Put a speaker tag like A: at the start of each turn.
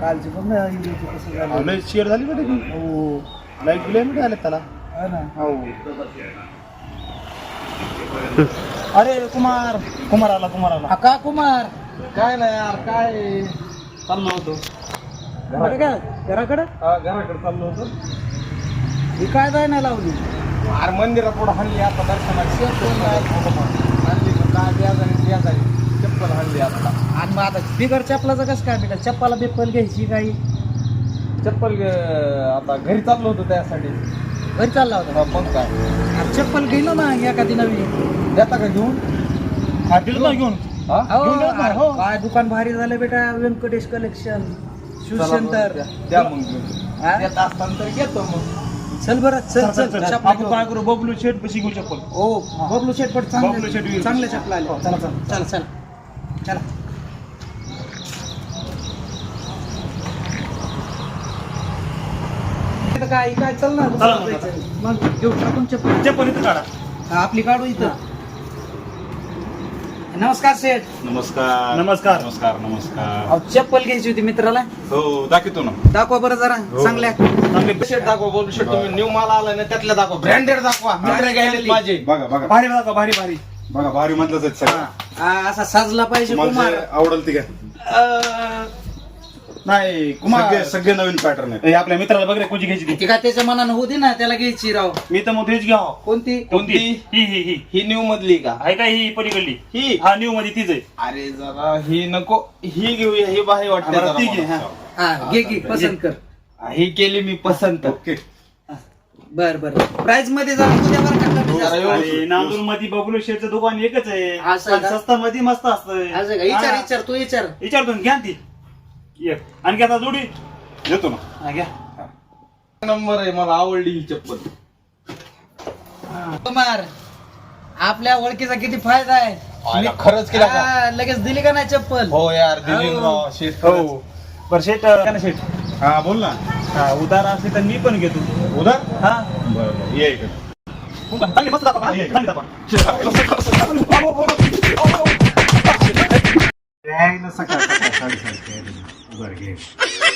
A: कालची पण नाही गेली होती कसं झालं.
B: लय शेअर झाली ना त्याची
A: हो.
B: लाइट बिल मिळाले आले त्याला.
A: हा ना.
B: हो. अरे कुमार कुमार आला कुमार आला.
A: हा, का कुमार.
B: काय नाही यार काय? चाललो होतो.
A: बरं का? घराकडं?
B: हा घराकडे चाललो होतो.
A: ही काय जाय नाही लावली?
B: अरे मंदिरात पुढं हल्ली आता दर्शनाची हल्ली तर काय? ब्याजारी ब्याजारी चप्पल हल्ली आता.
A: आणि मग आता बिगर चप्पलाचं कसं काय बिगर? चप्पाला बिप्पल घ्यायची काही?
B: चप्पल अं, आता घरी चाललो होतो त्यासाठी.
A: घरी चालला होता?
B: हा, मग काय?
A: चप्पल गेलो ना एखादी नवी.
B: देता का घेऊन? हा घेऊन. हा?
A: हो,
B: घेऊन ना, हो.
A: काय दुकान भारी झालं बेटा व्यंकटेश कलेक्शन शूज
B: चला
A: सेंटर
B: द्या- द्या मग घेऊन.
A: हा?
B: देत असताना तर घेतो मग.
A: चल बरं चल चल चप्पल
B: आपण
A: घेऊ.
B: काय करू बबलू शेट पशी घेऊ चप्पल.
A: ओ बबलू शेट पण
B: बबलू शेट
A: चांगले. चांगले चपला आले.
B: हो, चला, चला.
A: चला. चला चला इथं काय काय चल ना
B: चला मग
A: घेऊ टाकून चप्पल.
B: चप्पल इथं काढा.
A: आपली काढू इथं. नमस्कार सेठ.
C: नमस्कार.
B: नमस्कार.
C: नमस्कार नमस्कार.
A: अहो, चप्पल घ्यायची होती मित्राला.
C: हो दाखवतो ना.
A: दाखवा बरं जरा
C: हो.
A: चांगल्या.
B: चांगले शेट दाखवा बोलू शेट तुम्ही न्यू माल आलाय ना त्यातल्या दाखवा. ब्रँडेड दाखवा. मित्र घ्यायले माझे.
C: बघा बघा.
B: भारी दाखवा भारी भारी.
C: बघा भारी मधलंच आहे सगळं.
A: हा, असा साजला पाहिजे
C: तुम्हाला
A: कुमार.
C: जे आवडेल ती घ्या.
B: अं, नाही कुमार
C: सगळे सगळे नवीन पॅटर्न आहे
B: हे आपल्या मित्राला बघ रे कोणची घ्यायची ती?
A: ती काय त्याच्या मनानं होती ना त्याला घ्यायची राव.
B: मी तर मग तेच घ्या
A: कोणती?
B: कोणती? ही ही ही.
D: ही न्यू मधली का?
B: आहे का ही पलीकडली?
D: ही.
B: हा न्यू मध्ये तीच आहे.
D: अरे जरा. ही नको ही घेऊया ही भारी वाटते
B: बरं,
D: जरा
B: ती घे,
D: मला.
B: हा.
A: हा घे घे पसंत कर.
D: हा, ही केली मी पसंत.
C: ओके.
A: बर बर. प्राइसमध्ये जरा उद्या बरं का कमी
D: जरा
A: जास्त.
D: व्यवस्थित.
B: अरे नांदूरमध्ये बबलू शेटचं दुकान एकच आहे.
A: असं
B: पण
A: का?
B: स्वस्त मध्ये मस्त असतं.
A: असं का? विचार विचार तू विचार.
B: विचारतो ना, घ्या ना ती. एक आणखी आता जोडी.
C: देतो ना.
B: हा, घ्या.
D: नंबर आहे मला आवडली ही चप्पल.
A: कुमार आपल्या ओळखीचा किती फायदा आहे?
D: आयला, खरंच केला का?
A: हा, लगेच दिली का नाही चप्पल?
D: हो यार दिली
A: हो.
D: राव, शेत
B: हो. बरं शेट का ना शेट.
C: हा बोल ना.
B: हा उदार असले तर मी पण घेतो.
C: उधार
B: हा.
C: बरं बरं ये इकडे.
B: चांगली मस्त दाखवा, चांगली दाखवा.
C: यायला सकाळ सकाळ. साडेसात उधार घे